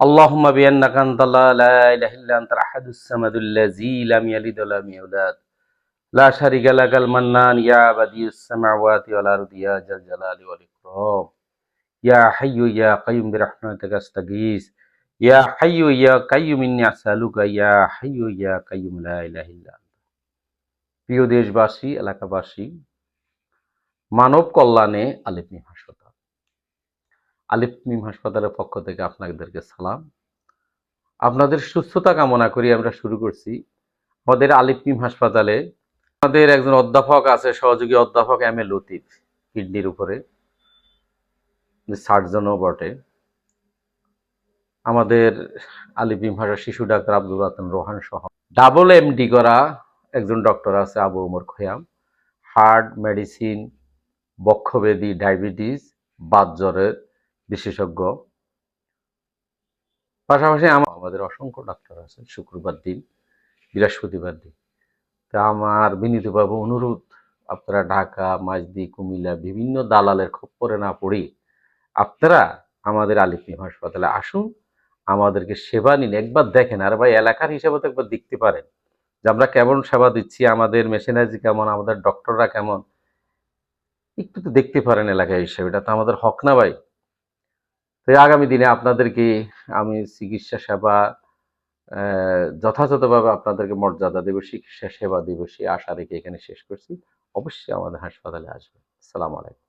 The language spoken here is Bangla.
اللهم بأنك أنت الله لا إله إلا أنت الأحد الصمد الذي لم يلد ولم يولد لا شريك لك المنان يا بديع السماوات والأرض يا ذا الجلال والإكرام يا حي يا قيوم برحمتك أستغيث يا حي يا قيوم إني أسألك يا حي يا قيوم لا إله إلا أنت প্রিয় দেশবাসী এলাকাবাসী মানব কল্যাণে আলিফ মিম হাসপাতাল আলিফ মিম হাসপাতালের পক্ষ থেকে আপনাদেরকে সালাম। আপনাদের সুস্থতা কামনা করি আমরা শুরু করছি। আমাদের আলিফ মিম হাসপাতালে আমাদের একজন অধ্যাপক আছে, সহযোগী অধ্যাপক এম এ লতিফ, কিডনির উপরে। সার্জনও বটে। আমাদের আলিফ মিম হাসপাতাল শিশু ডাক্তার আব্দুল রাতন রোহান সহ ডাবল এমডি করা একজন ডক্টর আছে আবু উমর খয়াম। হার্ট, মেডিসিন, বক্ষবেদী, ডায়াবেটিস, বাত জ্বরের বিশেষজ্ঞ। পাশাপাশি আমা- আমাদের অসংখ্য ডাক্তার আছে শুক্রবার দিন, বৃহস্পতিবার দিন। তা আমার বিনীতভাবে অনুরোধ, আপনারা ঢাকা, মাজদি, কুমিল্লা, বিভিন্ন দালালের খপ্পরে না পড়ে আপনারা আমাদের আলিফিম হাসপাতালে আসুন, আমাদেরকে সেবা নিন। একবার দেখেন, আর ভাই এলাকার হিসাবে তো একবার দেখতে পারেন যে আমরা কেমন সেবা দিচ্ছি, আমাদের মেশিনারি কেমন, আমাদের ডক্টররা কেমন। একটু তো দেখতে পারেন এলাকা হিসেবে, এটা তো আমাদের হক না ভাই। তো আগামী দিনে আপনাদেরকে আমি চিকিৎসা সেবা যথাযথভাবে আপনাদেরকে মর্যাদা দেব, চিকিৎসা সেবা দেব সে আশা রেখে এখানে শেষ করছি। অবশ্যই আমাদের হাসপাতালে আসবেন। আসসালামু আলাইকুম।